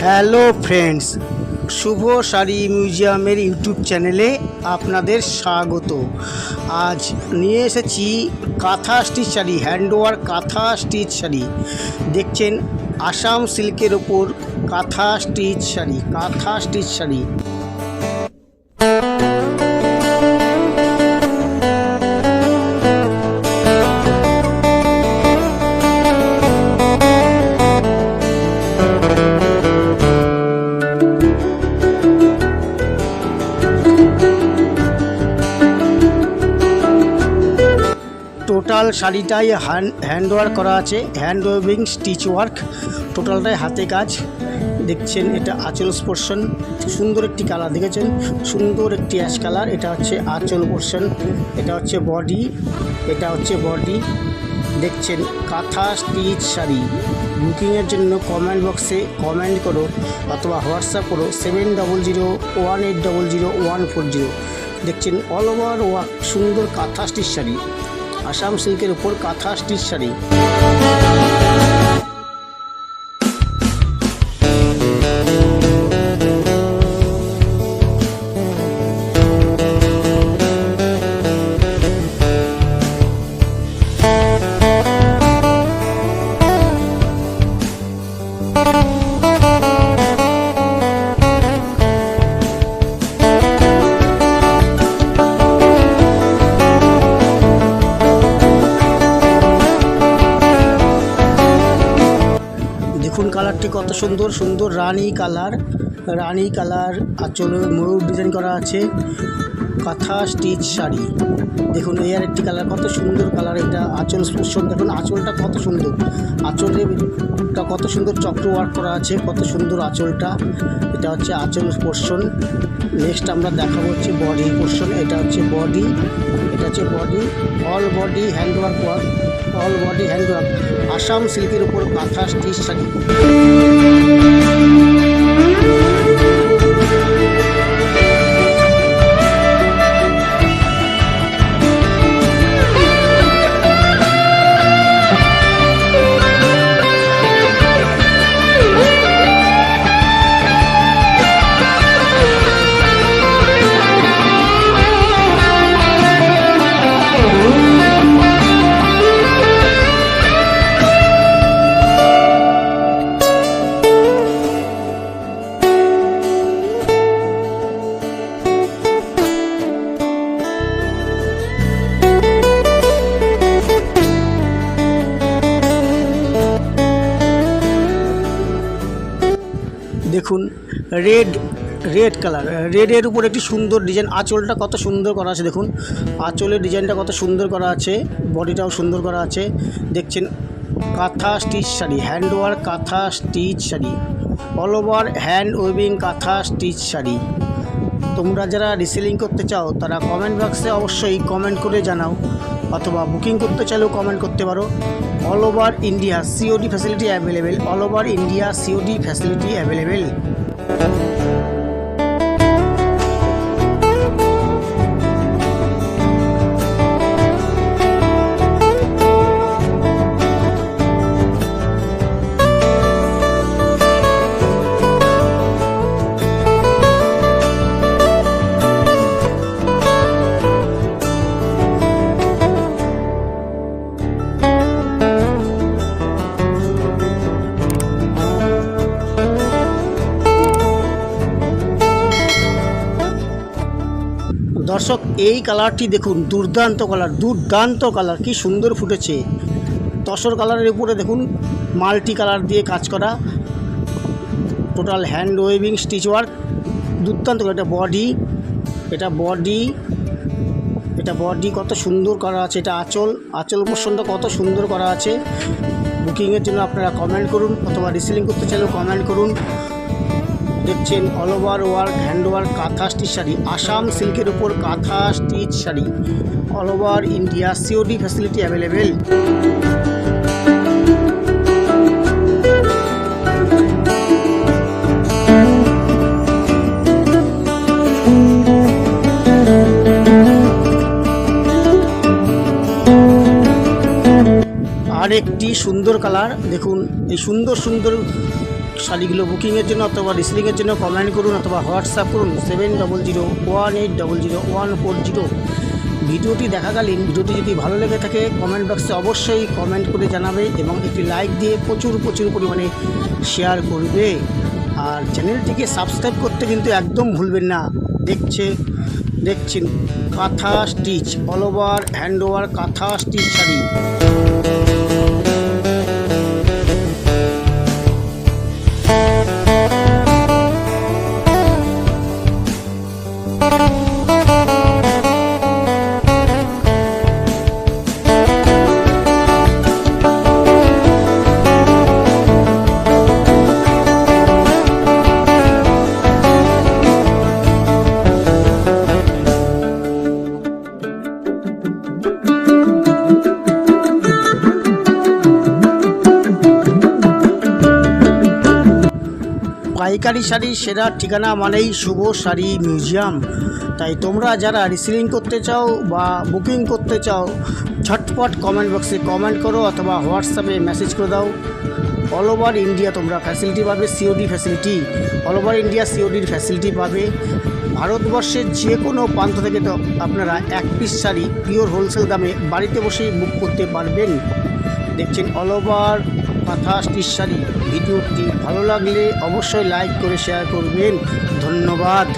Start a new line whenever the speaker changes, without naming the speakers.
Hello friends শুভ শাড়ি মিউজিয়ামের YouTube চ্যানেলে আপনাদের স্বাগত আজ নিয়ে এসেছি কাঁথা stitch sari handwork kantha stitch sari দেখছেন আসাম সিল্কের ওপর kantha stitch sari kantha stitch sari total শাড়িটাই hand hand work করা আছে হ্যান্ড ওয়েভিং স্টিচ ওয়ার্ক টোটালটাই হাতে কাজ দেখছেন এটা আঁচল স্পর্শন সুন্দর একটি কালার দেখেছেন সুন্দর একটি অ্যাশ কালার এটা হচ্ছে আঁচল পোর্শন এটা হচ্ছে বডি এটা হচ্ছে বডি দেখছেন কাঁথা স্টিচ শাড়ি বুকিংয়ের জন্য কমেন্ট বক্সে কমেন্ট করো অথবা হোয়াটসঅ্যাপ করো seven double zero one eight double zero one four zero দেখছেন অল ওভার ওয়ার্ক সুন্দর কাঁথা স্টিচ শাড়ি আসাম সিল্কের উপর কাঁথা স্টিচ শাড়ি কালারটি কত সুন্দর সুন্দর রানী কালার রানী কালার আর ময়ূর ডিজাইন করা আছে কাঁথা স্টিচ শাড়ি দেখুন এয়ার একটি কালার কত সুন্দর কালার এটা আঁচল স্পর্শন দেখুন আঁচলটা কত সুন্দর আঁচলটা কত সুন্দর চক্র ওয়ার্ক করা আছে কত সুন্দর আঁচলটা এটা হচ্ছে আঁচল স্পর্শন নেক্সট আমরা দেখাবো হচ্ছে বডি স্পর্শন এটা হচ্ছে বডি এটা হচ্ছে body all body handwork work all body handwork Assam সিল্কের উপর কাঁথা স্টিচ শাড়ি দেখুন রেড রেড কালার রেডের উপর একটি সুন্দর ডিজাইন আঁচলটা কত সুন্দর করা আছে দেখুন আঁচলের ডিজাইনটা কত সুন্দর করা আছে বডিটাও সুন্দর করা আছে দেখছেন কাঁথা stitch sari handwork kantha stitch sari all over hand weaving kantha stitch sari তোমরা যারা রিসেলিং করতে চাও তারা কমেন্ট বক্সে অবশ্যই কমেন্ট করে জানাও অথবা বুকিং করতে চাইলেও কমেন্ট করতে পারো all over India. COD facility available all over India. এই কালারটি দেখুন দুর্দান্ত কালার দুর্দান্ত কালার কি সুন্দর ফুটেছে তসর কালারের উপরে দেখুন মাল্টি কালার দিয়ে কাজ করা total hand weaving stitch work দুর্দান্ত এটা বডি এটা বডি এটা বডি কত সুন্দর করা আছে এটা আঁচল আঁচল পর্যন্ত কত সুন্দর করা আছে বুকিংয়ের জন্য আপনারা কমেন্ট করুন অথবা রিসেলিং করতে চাইলেও কমেন্ট করুন দেখছেন all over work hand work kantha stitch sari Assam সিল্কের উপর kantha stitch sari all over India COD facility available আরেকটি সুন্দর কালার দেখুন এই সুন্দর সুন্দর শালিগুলো বুকিংয়ের জন্য অথবা রিসিলিংয়ের জন্য কমেন্ট করুন অথবা হোয়াটসঅ্যাপ করুন seven double zero one eight double zero one four zero ভিডিওটি দেখাকালীন ভিডিওটি যদি ভালো লেগে থাকে কমেন্ট বক্সে অবশ্যই কমেন্ট করে জানাবে এবং একটি লাইক দিয়ে প্রচুর প্রচুর পরিমাণে শেয়ার করবে আর চ্যানেলটিকে সাবস্ক্রাইব করতে কিন্তু একদম ভুলবেন না দেখছে দেখছেন kantha stitch all over hand over kantha stitch sari পাইকারি শাড়ির সেরা ঠিকানা মানেই শুভ শাড়ি মিউজিয়াম তাই তোমরা যারা রিসিলিং করতে চাও বা বুকিং করতে চাও ঝটপট কমেন্ট বক্সে কমেন্ট করো অথবা হোয়াটসঅ্যাপে মেসেজ করে দাও অল ওভার ইন্ডিয়া তোমরা ফ্যাসিলিটি পাবে COD facility all over India সিওডির facility পাবে ভারতবর্ষের যে কোনো প্রান্ত থেকে তো আপনারা এক পিস শাড়ি পিওর হোলসেল দামে বাড়িতে বসেই বুক করতে পারবেন দেখছেন অল ওভার পাথাস তিসারি ভিডিওটি ভালো লাগলে অবশ্যই লাইক করে শেয়ার করবেন ধন্যবাদ